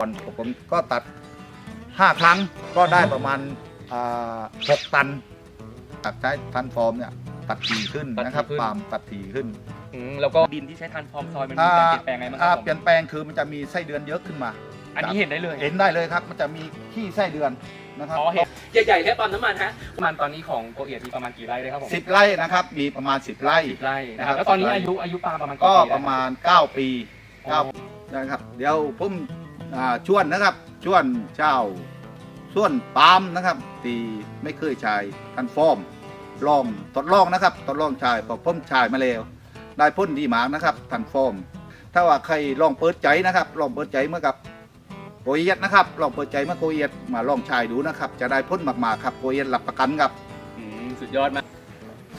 ก่อนผมก็ตัด 5 ครั้งก็ได้ประมาณอ่าหกตันตัดใช้ทันฟอร์มเนี่ยตัดถี่ขึ้นนะครับตัดถี่ขึ้น ปาล์มตัดถี่ขึ้นอืมแล้วก็ดินที่ใช้ทันฟอร์มซอยมันมีการเปลี่ยนแปลงไงบ้างคอ่ารับผมเปลี่ยนแปลงคือมันจะมีไส้เดือนเยอะขึ้นมา อันนี้เห็นได้เลยเห็นได้เลยครับ มันจะมีขี้ไส้เดือนนะครับอ๋อเห็นใหญ่ๆแค่ปั๊มน้ำมันฮะประมาณตอนนี้ของโกเอียดมีประมาณกี่ไร่เลยครับผมสิบไร่นะครับ มีประมาณ 10 ไร่สิบไร่นะครับนะครับแล้วตอนนี้สิบไร่อายุอายุปาล์มประมาณก็กี่ปีประมาณ 9 ปีแล้ว9นะครับ เดี๋ยวผมอ่า ชวนนะครับชวนเจ้าส่วนปาล์มนะครับที่ไม่เคยใช้ทันฟอร์มลองทดลองนะครับทดลองใช้พอผมใช้มาแล้วได้พ้นดีมากนะครับทันฟอร์มถ้าว่าใครลองเปิดใจนะครับ ลองเปิดใจเมื่อกับโกเอียดนะครับลองเปิดใจเมื่อโกเอียดมาลองใช้ดูนะครับ จะได้พ้นมากๆครับโกเอียดรับประกันครับอืมสุดยอดมาก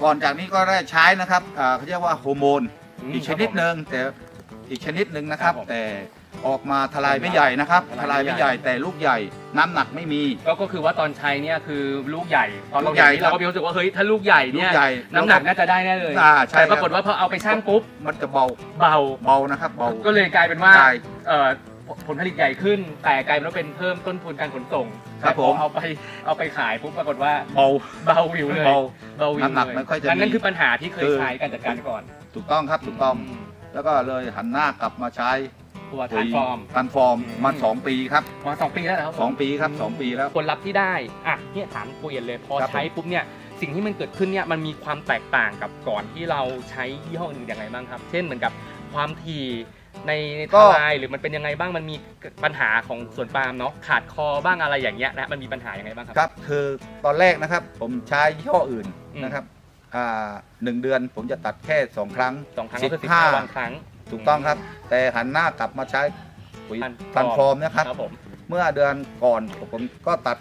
ก่อนจากนี้ก็ได้ใช้นะครับอ่าเขาเรียกว่าโฮอร์โมนอีกชนิดหนึ่งแต่อีกชนิดหนึ่งนะครับครับผมแต่ ออกมาทลายไม่ใหญ่นะครับททลาลายยไม่ไม่ใหใหญ่ญ่แต่ลูกใหญ่น้ำหนักไม่มี ก็ก็คือว่าตอนใช้เนี่ยคือลูกใหญ่ตอนเราลูกใหญ่เห็นเราก็มีความรู้สึกว่าเฮ้ยถ้าลูกใหญ่ลูเนี่กยใหญ่น้ำหนักน่าจะได้แน่เลยอ่าใช่แต่คปรับรากฏว่าพอเอาไปชั่งปุ๊บมันจะเบาเบาเบานะครับเบาก็เลยกลายเป็นว่าใช่เอ่อผลผลิตใหญ่ขึ้น แต่กลายเป็นว่าเป็นเพิ่มต้นทุนการขนส่งครับแต่พอผมเอาไปเอาไปขายปุ๊บปรากฏว่าเบาเบาวิวเลยเบาเบาวิวน้ำหนักเลยไม่ค่อยจะนั่นนั่นมีคือปัญหาที่เคยคือใช้การจัดการก่อน ถูกต้องครับถูกต้อง แล้วก็เลยหันหน้ากลับมาใช้ ตัวทานฟอร์ม ทันฟอร์มอืมมาสองปีครับ มาสองปีแล้วนะครับสองปีครับสองปีแล้ว ผลลัพธ์ที่ได้อะเนี่ยถามกูเอียนเลยพอครับใช้ปุ๊บเนี่ยสิ่งที่มันเกิดขึ้นเนี่ยมันมีความแตกต่างกับก่อนที่เราใช้ยี่ห้ออื่นอย่างไรบ้างครับ เช่นเหมือนกับความถี่ในในทลายหรือมันเป็นยังไงบ้างมันมีปัญหาของสวนปาล์มเนาะขาดคอบ้างอะไรอย่างเงี้ยนะมันมีปัญหายังไงบ้างครับ ครับคือตอนแรกนะครับผมใช้ยี่ห้ออื่นอืม นะครับอ่าหนึ่งเดือนผมจะตัดแค่สองครั้งสองครั้งก็คือสิสิบบห้าห้าวันครั้ง ถูกต้องครับ แต่หันหน้ากลับมาใช้ปุ๋ยทันทันฟอร์มนะครับ ครับผมเมื่อเดือนก่อนผมก็ตัด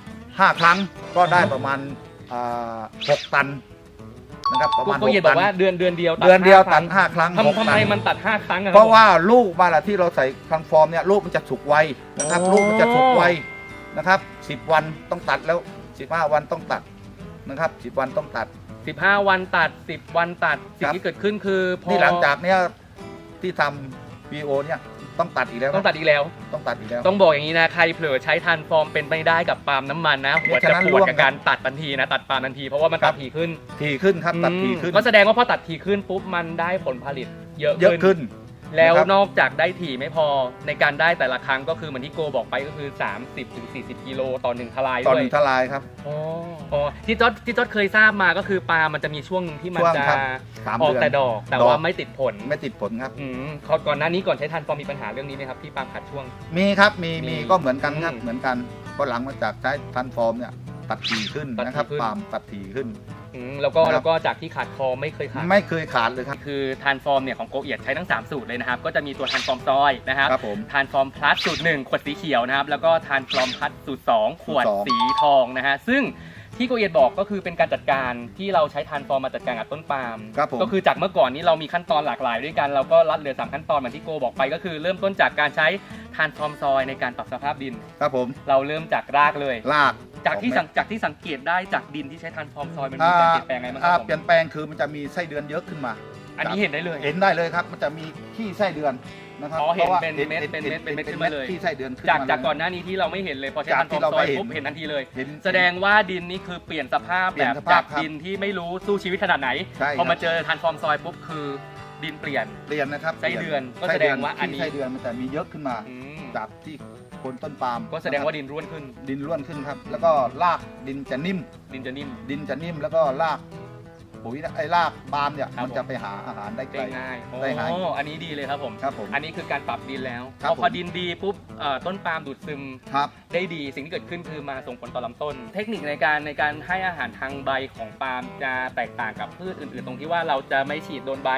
5 ครั้งก็ได้ประมาณอ่าหกตันนะครับประกูมาณกูเอียนหบกอกตันว่าเดือนเดือนเดียวตัเดือนเดียวห้าตัดครั้งห้าครั้งหกทำทำตัไมน มันตัดห้าครั้งอคบ เพราะว่าลูกมาละที่เราใส่ทันฟอร์มเนี่ยลูกมันจะสุกไวนะครับโอ้ลูกมันจะสุกไวนะครับสิบวันต้องตัดแล้วสิบห้าวันต้องตัดนะครับสิบวันต้องตัดสิบห้าวันตัดสิบวันตัด สิ่คงรับ ที่เกิดขึ้นคือพอ นี่หลังจากเนี้ย ที่ทำวีโอเนี่ยต้องตัดอีกแล้วนะต้องตัดอีกแล้ว ต้องตัดอีกแล้ว ต้องบอกอย่างนี้นะใครเผลอใช้ทันฟอร์มเป็นไม่ได้กับปาล์มน้ำมันนะหัวฉะจะนั้นปวดร่วงกับการตัดทันทีนะตัดปาล์มทันทีเพราะว่ามันครัตับดถี่ขึ้นทีขึ้นครับตัดทีขึ้นอืมก็แสดงว่าพอตัดถี่ขึ้นปุ๊บมันได้ผลผลิตเยอะเยอะขึ้น แล้วนะครับนอกจากได้ถี่ไม่พอในการได้แต่ละครั้งก็คือเหมือนที่โกบอกไปก็คือ 30-40ถึง40กิโลต่อหนึ่งทลายตอนด้วยหนึ่งทลายครับอ๋ออ๋อที่จอดที่จอดเคยทราบมาก็คือปาล์มมันจะมีช่วงหนึ่งที่มันช่วงจะครับสามออกเดือน แต่ดอก แต่ดอกว่าไม่ติดผลไม่ติดผลครับ อืมเขาก่อนหน้านี้ก่อนใช้ทันฟอร์มมีปัญหาเรื่องนี้ไหมครับที่ปาล์มขาดช่วง มีครับมีมีมีก็เหมือนกันครับอืมเหมือนกันก็หลังมาจากใช้ทันฟอร์มเนี่ยตัดถี่ขึ้นตัดถี่นะครับขึ้น ปาล์มตัดถี่ขึ้น อืมแล้วก็นะครับ แล้วก็จากที่ขาดคอไม่เคยขาด ไม่เคยขาดเลยครับ คือทานฟอร์มเนี่ยของโกเอียดใช้ทั้ง 3 สูตรเลยนะครับ ก็จะมีตัวทานฟอร์มซอยนะครับครับผมทานฟอร์มพลัสสูตร1ขวดสีเขียวนะครับ แล้วก็ทานฟอร์มพลัสสูตร 2 ขวดสูตรสอง สีทองนะฮะ ซึ่งที่โกเอียดบอกก็คือเป็นการจัดการที่เราใช้ทานฟอร์มมาจัดการกับต้นปาล์ม ครับผม ก็คือจากเมื่อก่อนนี้เรามีขั้นตอนหลากหลายด้วยกัน เราก็ลัดเหลือสามขั้นตอนเหมือนที่โกบอกไป ก็คือเริ่มต้นจากการใช้ทานฟอร์มซอยในการปรับสภาพดิน ครับผม เราเริ่มจากรากเลย ลาก จากที่ออสังเม็ดจากที่สังเกตได้จากดินที่ใช้ทานฟอร์มซอยมันมีการเปลี่ยนแปลงไงบ้างคอ่ารับผมเปลี่ยนแปลงคือมันจะมีไส้เดือนเยอะขึ้นมา อันนี้เห็นได้เลย เห็นได้เลยครับ มันจะมีขี้ไส้เดือนนะครับอ๋อเห็นพราะว่าเป็นเม็ดเป็นเม็ดเป็นเม็ดขึ้นมาเลย ขี้ไส้เดือนขึ้นจากมาจากเลยก่อนหน้านี้ที่เราไม่เห็นเลยพอใช้จากทานฟที่อร์มเราซอยไม่เห็น ปุ๊บเห็นทันทีเลย เห็น แสดงว่าดินนี่คือเปลี่ยนสภาพเปลี่แบยนบสภาพจากครับดินที่ไม่รู้สู้ชีวิตขนาดไหนใช่พอมาครับเจอทานฟอร์มซอยปุ๊บคือดินเปลี่ยนเปลี่ยนนะครับไส้เดือนก็ไส้แสดงว่าอันนี้ ขี้ไส้เดือนมันจะมีเยอะขึ้นมา อืม จากที่โคนต้นปาล์มก็แสดงว่านะครับดินร่วนขึ้น ดินร่วนขึ้นครับ แล้วก็รากดินจะนิ่ม ดินจะนิ่ม ดินจะนิ่มแล้วก็รากปุ๋ยไอ้รากปาล์มเนี่ยครับมันจะไปหาอาหารได้ไกลได้ง่ายโอ้ได้ง่ายอันนี้ดีเลยครับผมครับผมอันนี้คือการปรับดินแล้วครับพอพอผมดินดีปุ๊บเอ่อต้นปาล์มดูดซึมครับได้ดีสิ่งที่เกิดขึ้นคือมาส่งผลต่อลำต้น เทคนิคในการในการให้อาหารทางใบของปาล์มจะแตกต่างกับพืชอื่น ๆ ตรงที่ว่าเราจะไม่ฉีดโดนใบ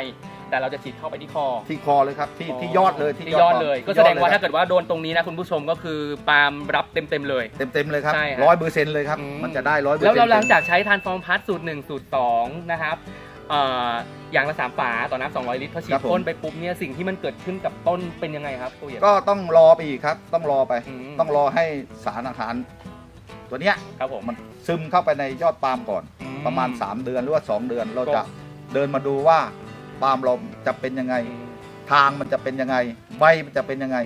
แต่เราจะฉีดเข้าไปที่คอ ที่คอเลยครับที่ที่ยอดเลยที่ยอดเลย ก็แสดงว่าที่ยอถ้าเกิดว่าโดนตรงนี้นะคุณผู้ชมก็คือปาล์มรับเต็มๆเลย เต็มเต็มๆเลยครับใช่ฮะร้อยเปอร์เซ็นต์เลยครับอืมมันจะได้ร้อยเปอร์แล้วเซ็นต์เราหลังจากใช้ทานฟอร์มพัทสูตร1สูตร2นะครับเอ่ออย่างละ3ฝาต่อน้ำ200ลิตรพอฉีดพ่นไปปุ๊บเนี่ยสิ่งที่มันเกิดขึ้นกับต้นเป็นยังไงครับตัวอย่างก็ต้องรอไปอีกครับ ต้องรอไปอืมต้องรอให้สารอาหาร ตัวเนี้ยครับผมมันซึมเข้าไปในยอดปาล์มก่อนอืประมาณ 3 เดือนหรือว่า 2 เดือนเราก็จะเดินมาดูว่า ปาล์มเราจะเป็นยังไง ทางมันจะเป็นยังไงใบมันจะเป็นยังไง